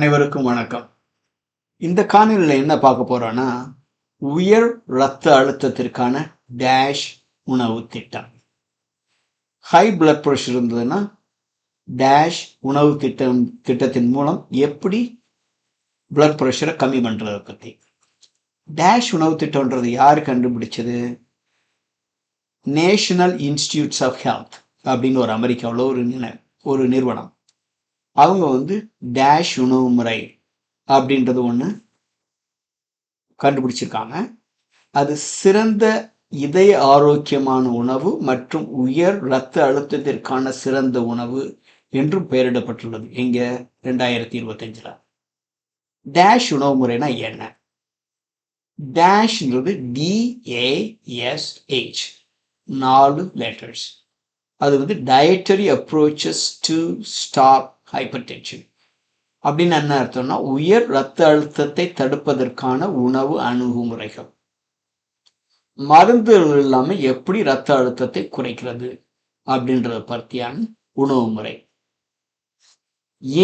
அனைவருக்கும் வணக்கம். இந்த காணொலியில் என்ன பார்க்க போறோம்னா உயர் இரத்த அழுத்தத்திற்கான டேஷ் உணவு திட்டம். ஹை பிளட் ப்ரெஷர் இருந்ததுன்னா டேஷ் உணவு திட்டம் திட்டத்தின் மூலம் எப்படி பிளட் ப்ரெஷரை கம்மி பண்றதை பற்றி டேஷ் உணவு திட்டம்ன்றது யார் கண்டுபிடிச்சது? நேஷனல் இன்ஸ்டியூட்ஸ் ஆஃப் ஹெல்த் அப்படின்னு ஒரு அமெரிக்காவில் ஒரு ஒரு நிறுவனம். அவங்க வந்து டேஷ் உணவு முறை அப்படின்றது ஒன்று கண்டுபிடிச்சிருக்காங்க. அது சிறந்த இதய ஆரோக்கியமான உணவு மற்றும் உயர் இரத்த அழுத்தத்திற்கான சிறந்த உணவு என்றும் பெயரிடப்பட்டுள்ளது. எங்க ரெண்டாயிரத்தி இருபத்தஞ்சில். டேஷ் உணவு முறைனா என்ன? டேஷ்ன்றது டிஏஎஸ்ஹெச் நாலு லெட்டர்ஸ் அது வந்து dietary approaches to stop hypertension அப்படின்னு என்ன அர்த்தம்னா உயர் இரத்த அழுத்தத்தை தடுப்பதற்கான உணவு அணுகுமுறைகள். மருந்துகள் இல்லாமல் எப்படி இரத்த அழுத்தத்தை குறைக்கிறது அப்படின்றத பற்றியான உணவு முறை.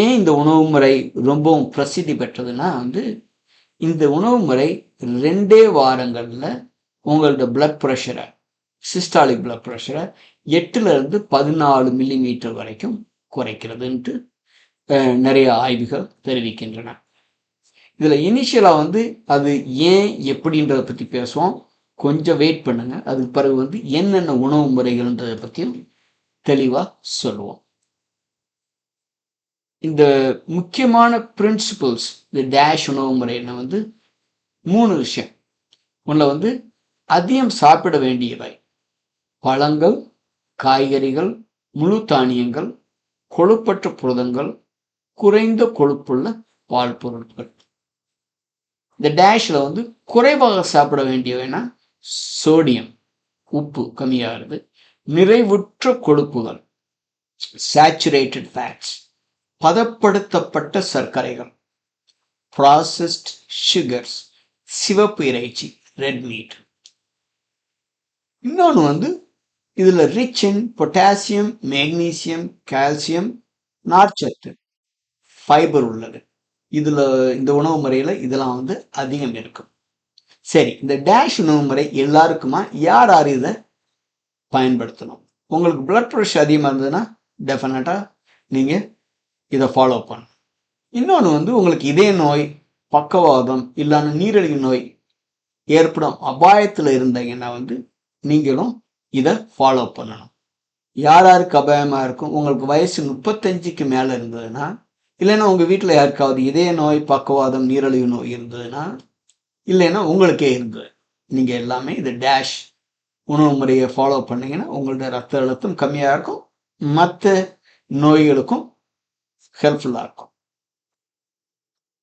ஏன் இந்த உணவு முறை ரொம்பவும் பிரசித்தி பெற்றதுன்னா வந்து இந்த உணவு முறை ரெண்டே வாரங்களில் உங்களோட பிளட் ப்ரெஷரை சிஸ்டாலிக் பிளட் ப்ரெஷரை எட்டுலேருந்து பதினாலு மில்லிமீட்டர் வரைக்கும் குறைக்கிறதுன்ட்டு நிறைய ஆய்வுகள் தெரிவிக்கின்றன. இதில் இனிஷியலாக வந்து அது ஏன் எப்படின்றத பற்றி பேசுவோம். கொஞ்சம் வெயிட் பண்ணுங்கள் அதுக்கு பிறகு வந்து என்னென்ன உணவு முறைகள்ன்றதை பற்றியும் தெளிவாக சொல்லுவோம். இந்த முக்கியமான பிரின்சிபல்ஸ் இந்த டேஷ் உணவு முறைன்னு வந்து? மூணு விஷயம். ஒன்றில் வந்து அதிகம் சாப்பிட வேண்டியவை. பழங்கள் காய்கறிகள் முழு தானியங்கள் கொழுப்பற்ற புரதங்கள் குறைந்த கொழுப்புள்ள பால் பொருட்கள் இந்த டேஷில் வந்து குறைவாக சாப்பிட வேண்டியவைனா சோடியம் உப்பு கம்மியாகிறது நிறைவுற்ற கொழுப்புகள் சேச்சுரேட்டட் ஃபேட்ஸ் பதப்படுத்தப்பட்ட சர்க்கரைகள் ப்ராசஸ்ட் சுகர்ஸ் சிவப்பு இறைச்சி ரெட் மீட் இன்னொன்று வந்து இதில் rich in potassium magnesium calcium நார்ச்சத்து. ஃபைபர் உள்ளது. இதில் இந்த உணவு முறையில் இதெல்லாம் வந்து அதிகம் இருக்கும். சரி இந்த டேஷ் உணவு முறை எல்லாருக்குமா? யார் யார் இதை பயன்படுத்தணும்? உங்களுக்கு பிளட் ப்ரெஷர் அதிகமாக இருந்ததுன்னா டெஃபினட்டாக நீங்கள் இதை ஃபாலோ பண்ணணும். இன்னொன்று வந்து உங்களுக்கு இதய நோய் பக்கவாதம் இல்லைன்னா நீரிழிவு நோய் ஏற்படும் அபாயத்தில் இருந்தீங்கன்னா வந்து நீங்களும் இதை ஃபாலோ பண்ணணும். யார் யாருக்கு அபாயமாக இருக்கும்? உங்களுக்கு வயசு முப்பத்தஞ்சுக்கு மேலே இருந்ததுன்னா இல்லைன்னா உங்கள் வீட்டில் யாருக்காவது இதய நோய் பக்கவாதம் நீரிழிவு நோய் இருந்ததுன்னா இல்லைன்னா உங்களுக்கே இருந்தது நீங்கள் எல்லாமே இந்த டேஷ் உணவு முறையை ஃபாலோ பண்ணிங்கன்னா உங்களோட ரத்த அழுத்தம் கம்மியாக இருக்கும். மற்ற நோய்களுக்கும் ஹெல்ப்ஃபுல்லாக இருக்கும்.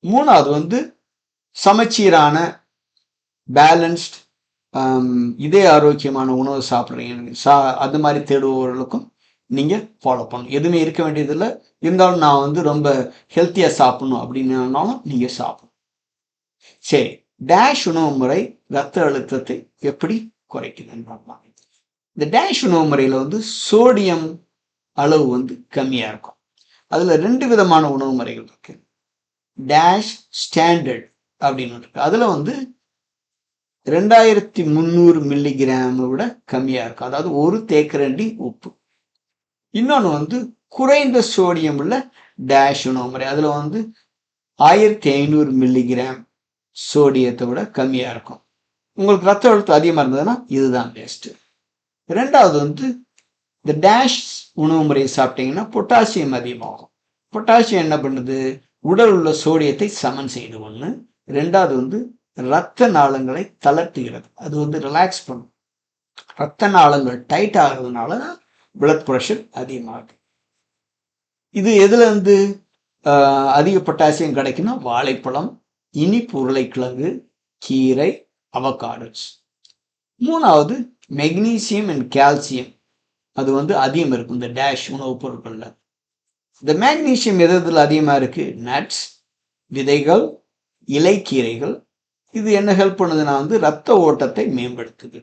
மூணாவது வந்து சமச்சீரான பேலன்ஸ்ட் இதே ஆரோக்கியமான உணவு சாப்பிட்றீங்க. சா அது மாதிரி தேடுபவர்களுக்கும் நீங்கள் ஃபாலோ பண்ணணும். எதுவுமே இருக்க வேண்டியதில்லை. இருந்தாலும் நான் வந்து ரொம்ப ஹெல்த்தியாக சாப்பிடணும் அப்படின்னாலும் நீங்கள் சாப்பிடணும். சரி டேஷ் உணவு முறை ரத்த அழுத்தத்தை எப்படி குறைக்குதுன்னு பார்க்கலாம். இந்த டேஷ் உணவு முறையில் வந்து சோடியம் அளவு வந்து கம்மியாக இருக்கும். அதில் ரெண்டு விதமான உணவு முறைகள் இருக்கு. டேஷ் ஸ்டாண்டர்ட் அப்படின்னு இருக்கு. அதில் வந்து ரெண்டாயிரத்தி முந்நூறு மில்லிகிராமை விட கம்மியாக இருக்கும். அதாவது ஒரு தேக்கரண்டி உப்பு. இன்னொன்று வந்து குறைந்த சோடியம் உள்ள டேஷ் உணவு முறை அதில் வந்து ஆயிரத்தி ஐநூறு மில்லிகிராம் சோடியத்தை விட கம்மியாக இருக்கும். உங்களுக்கு ரத்த அழுத்தம் அதிகமாக இருந்ததுன்னா இதுதான் பெஸ்ட்டு ரெண்டாவது வந்து இந்த டேஷ் உணவு முறையை சாப்பிட்டீங்கன்னா பொட்டாசியம் அதிகமாகும். பொட்டாசியம் என்ன பண்ணுது? உடல் உள்ள சோடியத்தை சமன் செய்து ஒன்று ரெண்டாவது வந்து இரத்த நாளங்களை தளர்த்துகிறது. அது வந்து ரிலாக்ஸ் பண்ணும். இரத்த நாளங்கள் டைட் ஆகிறதுனால பிளட் ப்ரெஷர் அதிகமாகும் இது எதுலேருந்து அதிக பொட்டாசியம் கிடைக்குன்னா வாழைப்பழம் இனிப்பு உருளைக்கிழங்கு கீரை அவகாடோஸ் மூணாவது மெக்னீசியம் அண்ட் கால்சியம் அது வந்து அதிகம் இருக்கும் இந்த டேஷ் உணவுப் பொருட்களில். இந்த மேக்னீசியம் எது இதில் அதிகமாக இருக்குது நட்ஸ் விதைகள் இலைக்கீரைகள். இது என்ன ஹெல்ப் பண்ணுதுன்னா வந்து ரத்த ஓட்டத்தை மேம்படுத்துது.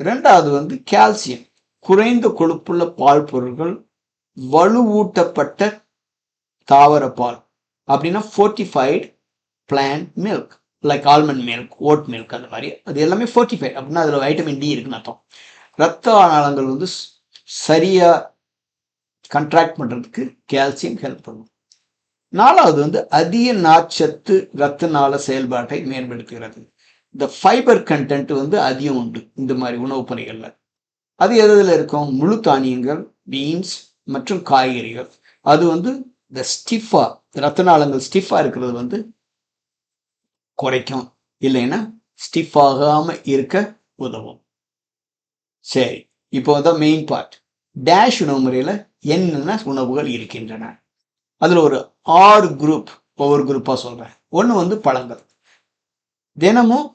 ரெண்டாவது வந்து கால்சியம் குறைந்த கொழுப்புள்ள பால் பொருட்கள் வலுவூட்டப்பட்ட தாவர பால் அப்படின்னா fortified plant milk like almond milk oat milk அந்த மாதிரி. அது எல்லாமே ஃபோர்ட்டிஃபைட் அப்படின்னா அதில் வைட்டமின் டி இருக்குன்னு அர்த்தம். ரத்த நாளங்கள் வந்து சரியாக கண்ட்ராக்ட் பண்ணுறதுக்கு கால்சியம் ஹெல்ப் பண்ணும். நாலாவது வந்து அதிக நாச்சத்து ரத்த நாள செயல்பாட்டை மேம்படுத்துகிறது. இந்த ஃபைபர் கண்டென்ட் வந்து அதிகம் உண்டு இந்த மாதிரி உணவுப் பொருட்களில் அது எதில் இருக்கும்? முழு தானியங்கள் பீன்ஸ் மற்றும் காய்கறிகள். அது வந்து இந்த ஸ்டிஃபா ரத்த நாளங்கள் ஸ்டிஃபா இருக்கிறது வந்து குறைக்கும். இல்லைன்னா ஸ்டிஃப் ஆகாம இருக்க உதவும். சரி இப்போ தான் மெயின் பார்ட் டேஷ் உணவு முறையில் என்னென்ன உணவுகள் இருக்கின்றன? அதில் ஒரு ஆறு குரூப் ஒவ்வொரு குரூப்பாக சொல்கிறேன் ஒன்று வந்து பழங்கள். தினமும்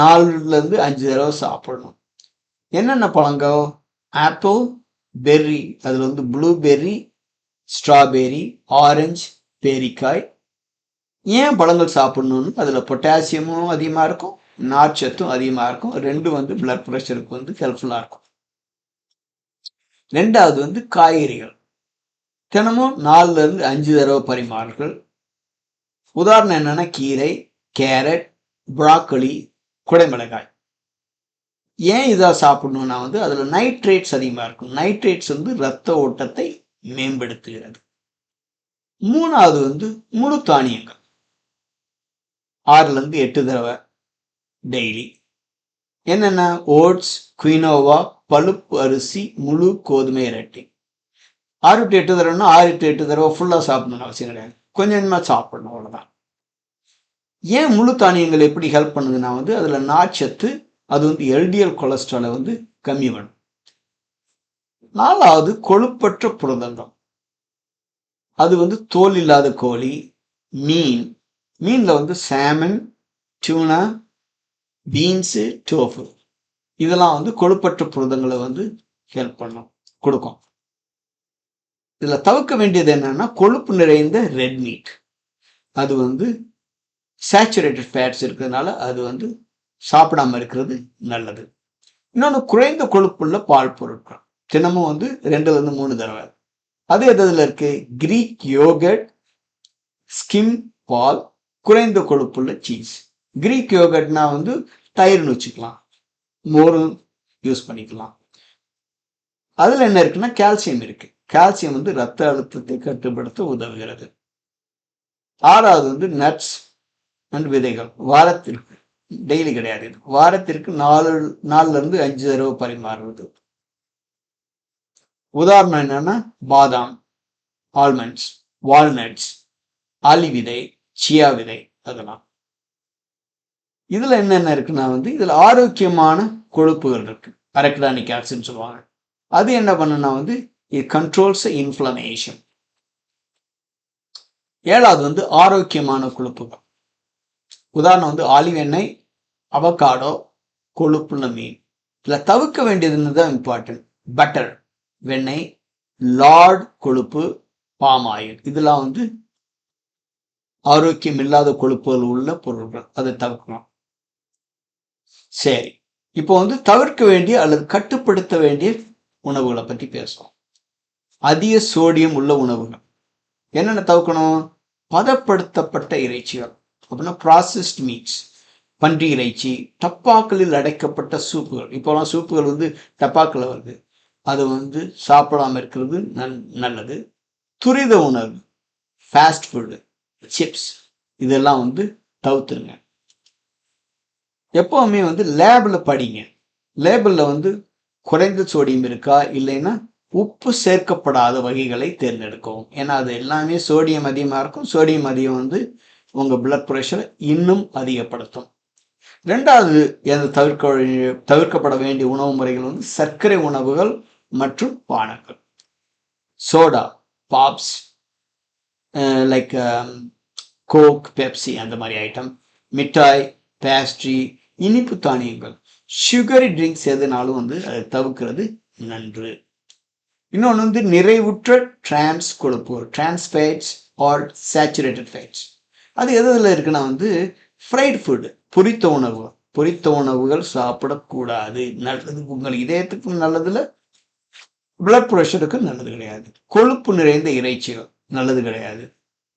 நாலுலேருந்து அஞ்சு தடவை சாப்பிடணும். என்னென்ன பழங்கள்? ஆப்பிள் பெர்ரி அதில் வந்து ப்ளூபெர்ரி ஸ்ட்ராபெர்ரி ஆரஞ்சு பேரிக்காய். ஏன் பழங்கள் சாப்பிடணும்னு? அதில் பொட்டாசியமும் அதிகமாக இருக்கும் நார்ச்சத்தும் அதிகமாக இருக்கும். ரெண்டு வந்து பிளட் ப்ரெஷருக்கு வந்து ஹெல்ப்ஃபுல்லாக இருக்கும். ரெண்டாவது வந்து காய்கறிகள். தினமும் நாலுலேருந்து அஞ்சு தடவை பரிமாறுகள் உதாரணம் என்னென்னா கீரை கேரட் ப்ராக்கொலி குடைமிளகாய். ஏன் இதாக சாப்பிடணும்னா வந்து அதில் நைட்ரேட்ஸ் அதிகமாக இருக்கும். நைட்ரேட்ஸ் வந்து ரத்த ஓட்டத்தை மேம்படுத்துகிறது. மூணாவது வந்து முழு தானியங்கள். ஆறுலேருந்து எட்டு தடவை டெய்லி என்னென்ன? ஓட்ஸ் குயினோவா பழுப்பு அரிசி முழு கோதுமை ரெட்டி ஆறு டு எட்டு தடவைன்னா ஆறு டு எட்டு தடவை ஃபுல்லாக சாப்பிடணும்னு அவசியம் கிடையாது. கொஞ்சம் கொஞ்சமாக சாப்பிடணும் அவ்வளோதான் ஏன் முழு தானியங்கள் எப்படி ஹெல்ப் பண்ணுதுன்னா வந்து அதில் நார்ச்சத்து அது வந்து எல்டிஎல் கொலஸ்ட்ராலை வந்து கம்மி பண்ணும். நாலாவது கொழுப்பற்ற புரதங்கம் அது வந்து தோல் இல்லாத கோழி மீன். மீனில் வந்து சாமன் டியூனா பீன்ஸு டோஃபு இதெல்லாம் வந்து கொழுப்பற்ற புரதங்களை வந்து ஹெல்ப் பண்ணும் கொடுக்கும். இதில் தவிர்க்க வேண்டியது என்னன்னா கொழுப்பு நிறைந்த ரெட் மீட் அது வந்து சேச்சுரேட்டட் ஃபேட்ஸ் இருக்கிறதுனால அது வந்து சாப்பிடாம இருக்கிறது நல்லது. இன்னொன்று குறைந்த கொழுப்புள்ள பால் பொருட்கள். தினமும் வந்து ரெண்டுலேருந்து மூணு தடவை. அது எதில் இருக்கு? கிரீக் யோகட் ஸ்கிம் பால் குறைந்த கொழுப்புள்ள சீஸ் கிரீக் யோகட்னா வந்து தயிர்னு வச்சுக்கலாம். மோரும் யூஸ் பண்ணிக்கலாம். அதில் என்ன இருக்குன்னா கால்சியம் இருக்கு. கால்சியம் வந்து ரத்த அழுத்தத்தை கட்டுப்படுத்த உதவுகிறது. ஆறாவது வந்து நட்ஸ் அண்ட் விதைகள். வாரத்திற்கு டெய்லி கிடையாது. வாரத்திற்கு நாலு நாலுல இருந்து அஞ்சு தடவை பரிமாறுவது. உதாரணம் என்னன்னா பாதாம் ஆல்மண்ட்ஸ் வால்நட்ஸ் ஆலி விதை சியா விதை அதெல்லாம். இதுல என்னென்ன இருக்குன்னா வந்து இதுல ஆரோக்கியமான கொழுப்புகள் இருக்கு. அரக்டானிக் ஆசிட்னு சொல்லுவாங்க. அது என்ன பண்ணுன்னா வந்து இட் கண்ட்ரோல்ஸ் இன்ஃப்ளமேஷன் ஏழாவது வந்து ஆரோக்கியமான கொழுப்புகள். உதாரணம் வந்து ஆலிவ் எண்ணெய் அவகாடோ கொழுப்புள்ள மீன். இதில் தவிர்க்க வேண்டியதுன்னு தான் இம்பார்ட்டன்ட் பட்டர் வெண்ணெய் லார்ட் கொழுப்பு பாம் ஆயில் இதெல்லாம் வந்து ஆரோக்கியம் இல்லாத கொழுப்புகள் உள்ள பொருட்கள் அதை தவிர்க்கணும் சரி. இப்போ வந்து தவிர்க்க வேண்டிய அல்லது கட்டுப்படுத்த வேண்டிய உணவுகளை பற்றி பேசுவோம். அதிக சோடியம் உள்ள உணவுகள். என்னென்ன தவிர்க்கணும்? பதப்படுத்தப்பட்ட இறைச்சிகள். அப்படின்னா ப்ராசஸ்ட் மீட்ஸ் பன்றி இறைச்சி டப்பாக்களில் அடைக்கப்பட்ட சூப்புகள். இப்போலாம் சூப்புகள் வந்து டப்பாக்களில் வருது. அது வந்து சாப்பிடாம இருக்கிறது நன் நல்லது. துரித உணவு ஃபாஸ்ட் ஃபுட்டு சிப்ஸ் இதெல்லாம் வந்து தவிர்த்துருங்க. எப்போவுமே வந்து லேபில் படிங்க. லேபிளில் வந்து குறைந்த சோடியம் இருக்கா இல்லைன்னா உப்பு சேர்க்கப்படாத வகைகளை தேர்ந்தெடுக்கவும். ஏன்னா அது எல்லாமே சோடியம் அதிகமாக இருக்கும். சோடியம் அதிகம் வந்து உங்கள் பிளட் ப்ரெஷரை இன்னும் அதிகப்படுத்தும். ரெண்டாவது எது தவிர்க்க தவிர்க்கப்பட வேண்டிய உணவு முறைகள் வந்து சர்க்கரை உணவுகள் மற்றும் பானங்கள். Soda pops like Coke Pepsi அந்த மாதிரி ஐட்டம் மிட்டாய் பேஸ்ட்ரி இனிப்பு தானியங்கள். சுகரி ட்ரிங்க்ஸ் எதுனாலும் வந்து அதை தவிர்க்கிறது நன்று. இன்னொன்று வந்து நிறைவுற்ற டிரான்ஸ் கொழுப்பு டிரான்ஸ்பேட்ஸ் ஆர் சேச்சுரேட்டட் ஃபேட்ஸ் அது எதில் இருக்குன்னா வந்து ஃப்ரைட் ஃபுட்டு பொரித்த உணவு. பொரித்த உணவுகள் சாப்பிடக்கூடாது. நல்லது உங்கள் இதயத்துக்கும் நல்லதில்ல பிளட் ப்ரெஷருக்கும் நல்லது கிடையாது. கொழுப்பு நிறைந்த இறைச்சிகள் நல்லது கிடையாது.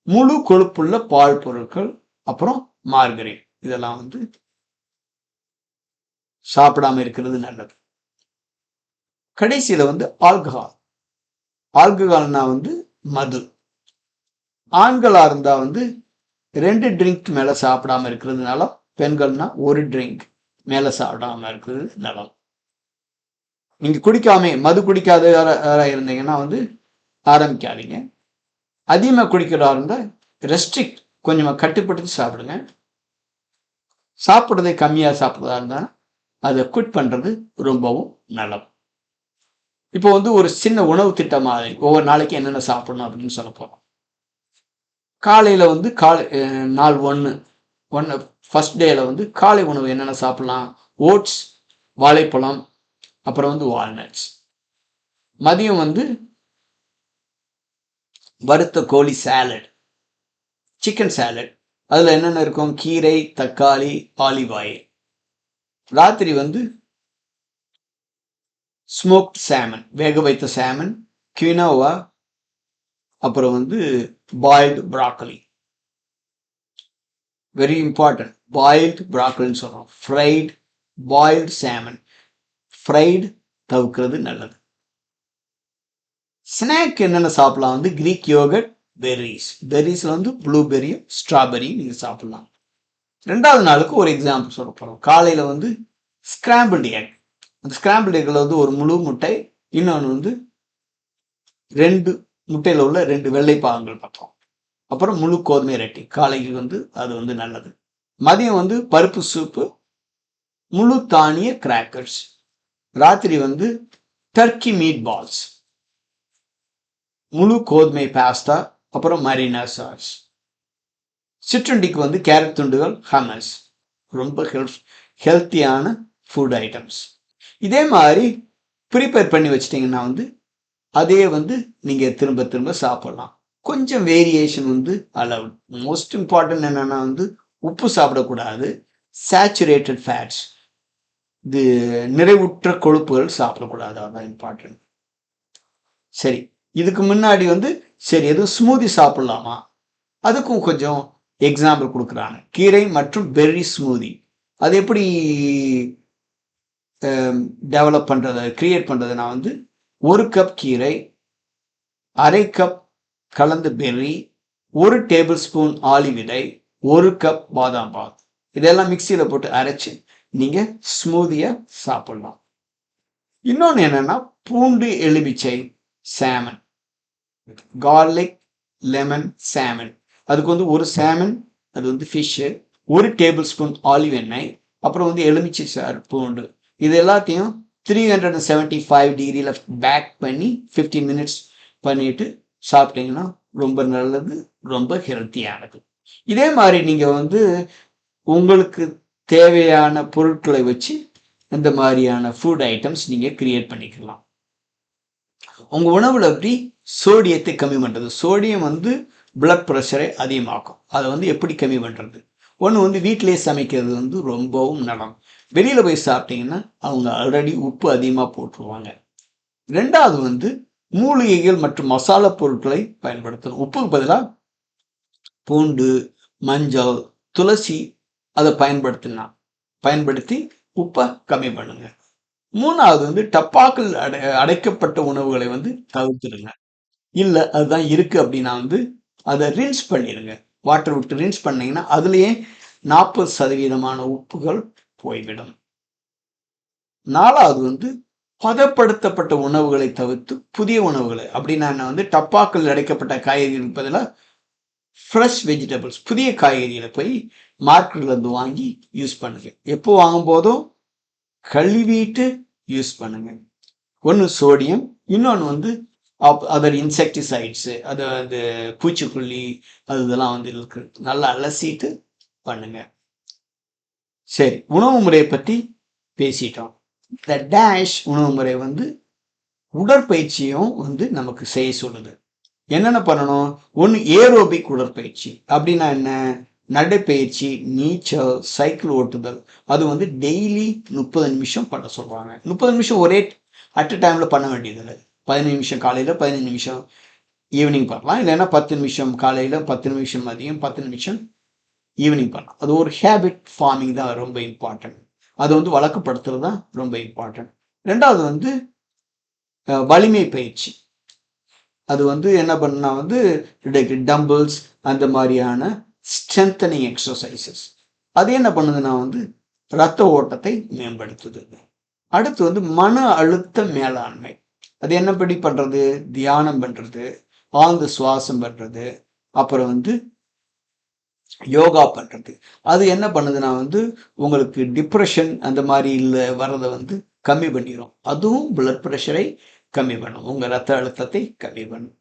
முழு கொழுப்புள்ள பால் பொருட்கள் அப்புறம் மார்கரின். இதெல்லாம் வந்து சாப்பிடாம இருக்கிறது நல்லது. கடைசியில வந்து ஆல்கஹால் ஆல்கஹால்னா வந்து மது. ஆண்களா இருந்தா வந்து ரெண்டு ட்ரிங்க் மேலே சாப்பிடாம இருக்கிறது நலம். பெண்கள்னா ஒரு ட்ரிங்க் மேலே சாப்பிடாம இருக்கிறது நலம். நீங்கள் குடிக்காம மது குடிக்காத இருந்தீங்கன்னா வந்து ஆரம்பிக்காதீங்க. அதிகமாக குடிக்கிறதா இருந்தால் ரெஸ்ட்ரிக்ட் கொஞ்சமாக கட்டுப்படுத்தி சாப்பிடுங்க. சாப்பிட்றதை கம்மியாக சாப்பிட்றதா இருந்தால் அதை குட் பண்ணுறது ரொம்பவும் நல்லது இப்போ வந்து ஒரு சின்ன உணவு திட்டம் மாதிரி ஒவ்வொரு நாளைக்கு என்னென்ன சாப்பிடணும் அப்படின்னு சொல்ல போகிறோம் காலையில் வந்து காலை நாள் ஒன்று ஒன்று ஃபஸ்ட் டேயில் வந்து காலை உணவு என்னென்ன சாப்பிட்லாம்? ஓட்ஸ் வாழைப்பழம் அப்புறம் வந்து வால்நட்ஸ் மதியம் வந்து வறுத்த கோழி சேலட் சிக்கன் சேலட் அதில் என்னென்ன இருக்கும்? கீரை தக்காளி ஆலிவ் ஆயில் ராத்திரி வந்து ஸ்மோக்ட் சேமன் வேக வைத்த சாமன் கினோவா அப்புறம் வந்து boiled broccoli very important boiled ப்ராக்கலின்னு சொல்கிறோம் ஃப்ரைட் பாயில்டு சேமன் ஃப்ரைடு தவிர்க்கிறது நல்லது. ஸ்நாக் என்னென்ன சாப்பிடலாம்? வந்து கிரீக் யோகட் பெர்ரிஸ் பெர்ரிஸில் வந்து ப்ளூபெரியும் ஸ்ட்ராபெரியும் நீங்கள் சாப்பிட்லாம். ரெண்டாவது நாளுக்கு ஒரு எக்ஸாம்பிள் சொல்ல போகிறோம் காலையில் வந்து ஸ்கிராம்பிள்டு எக் அந்த ஸ்கிராம்பிள் எக்கில் வந்து ஒரு முழு முட்டை இன்னொன்று வந்து ரெண்டு முட்டையில் உள்ள ரெண்டு வெள்ளை பாகங்கள் பார்த்தோம். அப்புறம் முழு கோதுமை ரெட்டி. காலைக்கு வந்து அது வந்து நல்லது. மதியம் வந்து பருப்பு சூப்பு முழு தானிய கிராக்கர்ஸ் ராத்திரி வந்து டர்க்கி மீட் பால்ஸ் முழு கோதுமை பாஸ்தா அப்புறம் மரீனா சாஸ் சிற்றுண்டிக்கு வந்து கேரட் துண்டுகள் ஹமஸ் ரொம்ப ஹெல்ப் ஹெல்த்தியான ஃபுட் ஐட்டம்ஸ் இதே மாதிரி ப்ரிப்பேர் பண்ணி வச்சிட்டிங்கன்னா வந்து அதே வந்து நீங்கள் திரும்ப திரும்ப சாப்பிட்லாம். கொஞ்சம் வேரியேஷன் வந்து அலவுட் மோஸ்ட் இம்பார்ட்டன்ட் என்னென்னா வந்து உப்பு சாப்பிடக்கூடாது. சேச்சுரேட்டட் ஃபேட்ஸ் இது நிறைவுற்ற கொழுப்புகள் சாப்பிடக்கூடாது. அதான் இம்பார்ட்டன்ட் சரி. இதுக்கு முன்னாடி வந்து சரி எதுவும் ஸ்மூதி சாப்பிட்லாமா? அதுக்கும் கொஞ்சம் எக்ஸாம்பிள் கொடுக்குறாங்க. கீரை மற்றும் பெர்ரி ஸ்மூதி அது எப்படி டெவலப் பண்ணுறது க்ரியேட் பண்ணுறதுனா வந்து ஒரு கப் கீரை அரை கப் கலந்து பெர்ரி ஒரு டேபிள் ஸ்பூன் ஆலி விதை ஒரு கப் பாதாம் பாத். இதெல்லாம் மிக்சியில் போட்டு அரைச்சி நீங்கள் ஸ்மூதியாக சாப்பிடலாம். இன்னொன்று என்னென்னா பூண்டு எலுமிச்சை சாமன் கார்லிக் லெமன் சாமன் அதுக்கு வந்து ஒரு சாமன் அது வந்து ஃபிஷ்ஷு ஒரு டேபிள் ஸ்பூன் ஆலிவ் எண்ணெய் அப்புறம் வந்து எலுமிச்சை சார் பூண்டு. இது எல்லாத்தையும் three hundred and seventy five டிகிரியில் பேக் பண்ணி ஃபிஃப்டீன் மினிட்ஸ் பண்ணிட்டு சாப்பிட்டீங்கன்னா ரொம்ப நல்லது ரொம்ப ஹெல்த்தியானது இதே மாதிரி நீங்கள் வந்து உங்களுக்கு தேவையான பொருட்களை வச்சு இந்த மாதிரியான ஃபுட் ஐட்டம்ஸ் நீங்கள் கிரியேட் பண்ணிக்கலாம். உங்கள் உணவில் எப்படி சோடியத்தை கம்மி பண்ணுறது சோடியம் வந்து பிளட் ப்ரெஷரை அதிகமாக்கும். அதை வந்து எப்படி கம்மி பண்ணுறது ஒன்று வந்து வீட்டிலேயே சமைக்கிறது வந்து ரொம்பவும் நலம். வெளியில் போய் சாப்பிட்டீங்கன்னா அவங்க ஆல்ரெடி உப்பு அதிகமாக போட்டுருவாங்க. ரெண்டாவது வந்து மூலிகைகள் மற்றும் மசாலா பொருட்களை பயன்படுத்தணும். உப்புக்கு பதிலாக பூண்டு மஞ்சள் துளசி அதை பயன்படுத்தினா பயன்படுத்தி உப்பை கம்மி பண்ணுங்க. மூணாவது வந்து டப்பாக்கள் அடை அடைக்கப்பட்ட உணவுகளை வந்து தவிர்த்துடுங்க. இல்லை அதுதான் இருக்குது அப்படின்னா வந்து அதை ரின்ஸ் பண்ணிடுங்க. வாட்டர் விட்டு ரின்ஸ் பண்ணிங்கன்னா அதுலேயே நாற்பது சதவீதமான உப்புகள் போய்விடும். நாலாவது வந்து பதப்படுத்தப்பட்ட உணவுகளை தவிர்த்து புதிய உணவுகளை. அப்படின்னா நான் வந்து டப்பாக்கள் அடைக்கப்பட்ட காய்கறிகள் பதிலாக ஃப்ரெஷ் வெஜிடபிள்ஸ் புதிய காய்கறிகளை போய் மார்க்கெட்லேருந்து வாங்கி யூஸ் பண்ணுங்க. எப்போ வாங்கும் போதும் கழுவிட்டு யூஸ் பண்ணுங்க. ஒன்று சோடியம் இன்னொன்று வந்து அதர் இன்செக்டிசைட்ஸு அது அந்த பூச்சிக்கொல்லி அது இதெல்லாம் வந்து இருக்கு. நல்லா அலசிட்டு பண்ணுங்கள் சரி உணவு முறையை பற்றி பேசிட்டோம். இந்த டேஷ் உணவு முறை வந்து உடற்பயிற்சியும் வந்து நமக்கு செய்ய சொல்லுது. என்னென்ன பண்ணணும்? ஒன்று ஏரோபிக் உடற்பயிற்சி. அப்படின்னா என்ன? நடைப்பயிற்சி நீச்சல் சைக்கிள் ஓட்டுதல். அது வந்து டெய்லி முப்பது நிமிஷம் பண்ண சொல்கிறாங்க முப்பது நிமிஷம் ஒரே அட் அ டைமில் பண்ண வேண்டியதில்லை. பதினஞ்சு நிமிஷம் காலையில் பதினஞ்சு நிமிஷம் ஈவினிங் பண்ணலாம். இல்லைன்னா பத்து நிமிஷம் காலையில் பத்து நிமிஷம் மதியம் பத்து நிமிஷம் ஈவினிங் பண்ணலாம். அது ஒரு ஹேபிட் ஃபார்மிங் தான் ரொம்ப இம்பார்ட்டன்ட் அதை வந்து வழக்கப்படுத்துறது தான் ரொம்ப இம்பார்ட்டன்ட் ரெண்டாவது வந்து வலிமை பயிற்சி. அது வந்து என்ன பண்ணால் வந்து டம்பிள்ஸ் அந்த மாதிரியான ஸ்ட்ரென்தனிங் எக்ஸசைசஸ் அது என்ன பண்ணுதுன்னா வந்து ரத்த ஓட்டத்தை மேம்படுத்துது. அடுத்து வந்து மன அழுத்த மேலாண்மை. அது என்னப்படி பண்ணுறது தியானம் பண்ணுறது ஆழ்ந்து சுவாசம் பண்ணுறது அப்புறம் வந்து யோகா பண்ணுறது அது என்ன பண்ணுதுன்னா வந்து உங்களுக்கு டிப்ரெஷன் அந்த மாதிரி இல்லை வர்றதை வந்து கம்மி பண்ணிடும் அதுவும் பிளட் ப்ரெஷரை கம்மி பண்ணும். உங்கள் ரத்த அழுத்தத்தை கம்மி பண்ணும்.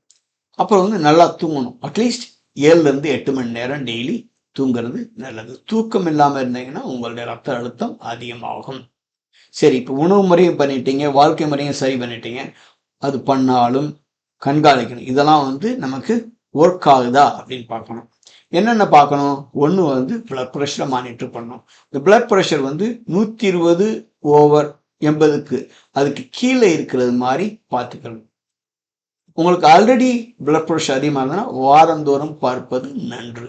அப்புறம் வந்து நல்லா தூங்கணும். அட்லீஸ்ட் ஏழுலேருந்து எட்டு மணி நேரம் டெய்லி தூங்குறது நல்லது. தூக்கம் இல்லாமல் இருந்தீங்கன்னா உங்களுடைய ரத்த அழுத்தம் அதிகமாகும். சரி இப்போ உணவு முறையும் பண்ணிட்டீங்க வாழ்க்கை முறையும் சரி பண்ணிட்டீங்க. அது பண்ணாலும் கண்காணிக்கணும். இதெல்லாம் வந்து நமக்கு ஒர்க் ஆகுதா அப்படின்னு பார்க்கணும். என்னென்ன பார்க்கணும்? ஒன்று வந்து பிளட் ப்ரெஷரை மானிட்டர் பண்ணணும். இந்த பிளட் ப்ரெஷர் வந்து நூற்றி இருபது ஓவர் எண்பதுக்கு அதுக்கு கீழே இருக்கிறது மாதிரி பார்த்துக்கணும். உங்களுக்கு ஆல்ரெடி பிளட் ப்ரெஷர் அதிகமாக இருந்ததுன்னா வாரந்தோறும் பார்ப்பது நன்று.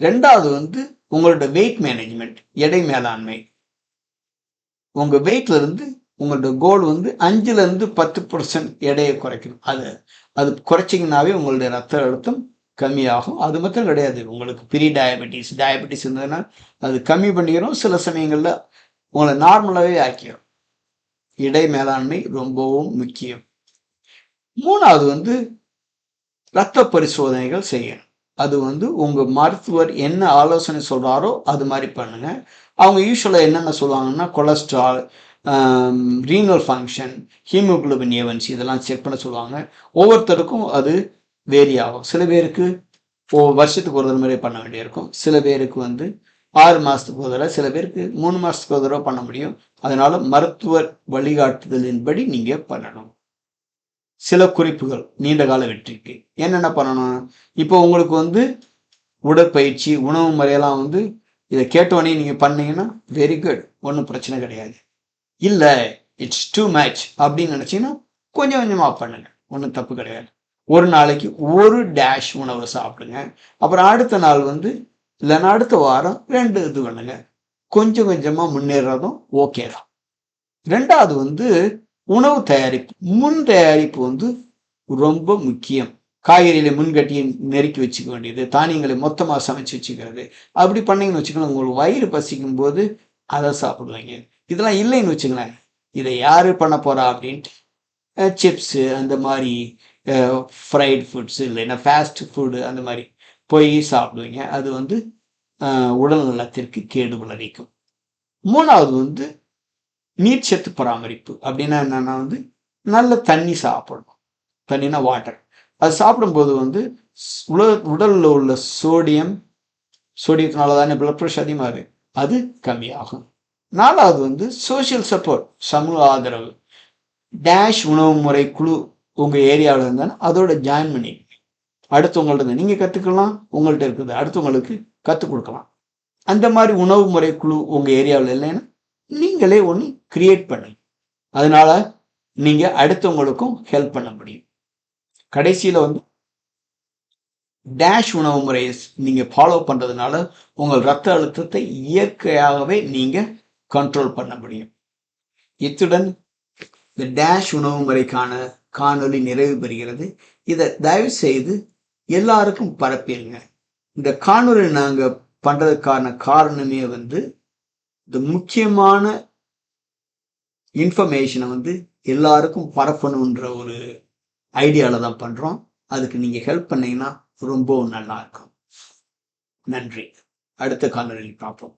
ரெண்டாவது வந்து உங்களோட வெயிட் மேனேஜ்மெண்ட் எடை மேலாண்மை. உங்கள் வெயிட்ல இருந்து உங்களோட கோல் வந்து அஞ்சுலேருந்து பத்து பர்சன்ட் எடையை குறைக்கணும். அது அது குறைச்சிங்கனாவே உங்களுடைய ரத்த அழுத்தம் கம்மியாகும். அது மட்டும் கிடையாது. உங்களுக்கு ப்ரீ டயபெட்டிஸ் டயபெட்டிஸ் இருந்ததுன்னா அது கம்மி பண்ணிக்கிறோம் சில சமயங்களில் உங்களை நார்மலாகவே ஆக்கிடும் இடை மேலாண்மை ரொம்பவும் முக்கியம். மூணாவது வந்து இரத்த பரிசோதனைகள் செய்யணும். அது வந்து உங்கள் மருத்துவர் என்ன ஆலோசனை சொல்கிறாரோ அது மாதிரி பண்ணுங்க. அவங்க யூஸ்வலாக என்னென்ன சொல்லுவாங்கன்னா கொலஸ்ட்ரால் ரீனல் ஃபங்க்ஷன் ஹீமோகுளோபின் ஏவன்சி இதெல்லாம் செக் பண்ண சொல்லுவாங்க. ஒவ்வொருத்தருக்கும் அது வேரி ஆகும் சில பேருக்கு ஓ வருஷத்துக்கு ஒரு தடவை பண்ண வேண்டியிருக்கும். சில பேருக்கு வந்து ஆறு மாதத்துக்கு ஒரு தடவை சில பேருக்கு மூணு மாதத்துக்கு ஒரு தடவை பண்ண முடியும். அதனால மருத்துவர் வழிகாட்டுதலின்படி நீங்கள் பண்ணணும். சில குறிப்புகள் நீண்ட கால வெற்றிக்கு. என்னென்ன பண்ணணும்? இப்போ உங்களுக்கு வந்து உடற்பயிற்சி உணவு முறையெல்லாம் வந்து இதை கேட்டோடனே நீங்கள் பண்ணீங்கன்னா வெரி குட் ஒன்றும் பிரச்சனை கிடையாது. இல்லை இட்ஸ் டூ மேட்ச் அப்படின்னு நினச்சிங்கன்னா கொஞ்சம் கொஞ்சமாக பண்ணுங்க. ஒன்றும் தப்பு கிடையாது. ஒரு நாளைக்கு ஒரு டேஷ் உணவை சாப்பிடுங்க. அப்புறம் அடுத்த நாள் வந்து இல்லைன்னா அடுத்த வாரம் ரெண்டு இது பண்ணுங்க. கொஞ்சம் கொஞ்சமாக முன்னேறதும் ஓகே தான். ரெண்டாவது வந்து உணவு தயாரிப்பு. முன் தயாரிப்பு வந்து ரொம்ப முக்கியம். காய்கறிகளை முன்கட்டியை நெருக்கி வச்சுக்க வேண்டியது தானியங்களை மொத்தமாக சமைச்சு வச்சுக்கிறது. அப்படி பண்ணீங்கன்னு வச்சுக்கோங்க உங்களுக்கு வயிறு பசிக்கும் போது அதை சாப்பிடுவீங்க இதெல்லாம் இல்லைன்னு வச்சுங்களேன் இதை யாரு பண்ண போறா அப்படின்ட்டு சிப்ஸு அந்த மாதிரி ஃப்ரைட் ஃபுட்ஸ் இல்லைன்னா ஃபாஸ்ட் ஃபுட்டு அந்த மாதிரி போய் சாப்பிடுவீங்க. அது வந்து உடல் நலத்திற்கு கேடு விளைவிக்கும். மூணாவது வந்து நீர்ச்சத்து பராமரிப்பு. அப்படின்னா என்னன்னா வந்து நல்ல தண்ணி சாப்பிடணும். தண்ணினா வாட்டர் அது சாப்பிடும்போது வந்து ஸ்- உல உடலில் உள்ள சோடியம் சோடியத்தினால தானே பிளட் ப்ரெஷர் அதிகமாக அது கம்மியாகும். நாலாவது வந்து சோஷியல் சப்போர்ட் சமூக ஆதரவு. டேஷ் உணவு முறை குழு உங்கள் ஏரியாவில் இருந்தாலும் அதோட ஜாயின் பண்ணி அடுத்தவங்கள்ட்ட நீங்கள் கற்றுக்கலாம் உங்கள்கிட்ட இருக்குது அடுத்தவங்களுக்கு கற்றுக் கொடுக்கலாம். அந்த மாதிரி உணவு முறை குழு உங்கள் ஏரியாவில் இல்லைன்னா நீங்களே ஒன்று கிரியேட் பண்ணுங்க அதனால நீங்கள் அடுத்தவங்களுக்கும் ஹெல்ப் பண்ண முடியும். கடைசியில் வந்து டேஷ் உணவு முறையை நீங்கள் ஃபாலோ பண்ணுறதுனால உங்கள் ரத்த அழுத்தத்தை இயற்கையாகவே நீங்கள் கண்ட்ரோல் பண்ண முடியும். இத்துடன் இந்த டேஷ் உணவு முறைக்கான காணொளி நிறைவு பெறுகிறது. இதை தயவு செய்து எல்லாருக்கும் பரப்பிடுங்க. இந்த காணொலி நாங்கள் பண்ணுறதுக்கான காரணமே வந்து இந்த முக்கியமான இன்ஃபர்மேஷனை வந்து எல்லாருக்கும் பரப்பணுன்ற ஒரு ஐடியாவில் தான் பண்ணுறோம் அதுக்கு நீங்கள் ஹெல்ப் பண்ணீங்கன்னா ரொம்ப நல்லா இருக்கும். நன்றி. அடுத்த காணொலியில் பார்ப்போம்.